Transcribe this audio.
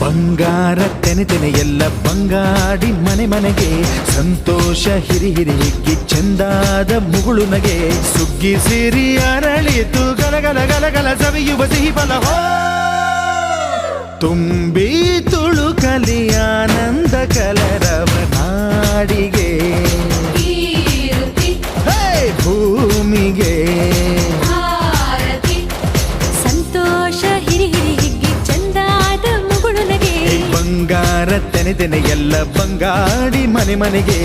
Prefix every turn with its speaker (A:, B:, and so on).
A: ಬಂಗಾರ ತೆನೆ ಎಲ್ಲ ಬಂಗಾಡಿ ಮನೆ ಮನೆಗೆ, ಸಂತೋಷ ಹಿರಿ ಹಿರಿ ಹಿಗ್ಗಿ ಚಂದಾದ ಮುಗುಳು ನಗೆ. ಸುಗ್ಗಿ ಸಿರಿ ಅರಳಿತು ಗಲಗಲ ಗಲಗಲ ಸವಿಯುವ ಸಿಹಿ ಬಲ ತುಂಬಿ ಬಂಗಾರ ತೆನೆ ತೆನೆ ಎಲ್ಲ ಬಂಗಾಡಿ ಮನೆ ಮನೆಗೆ.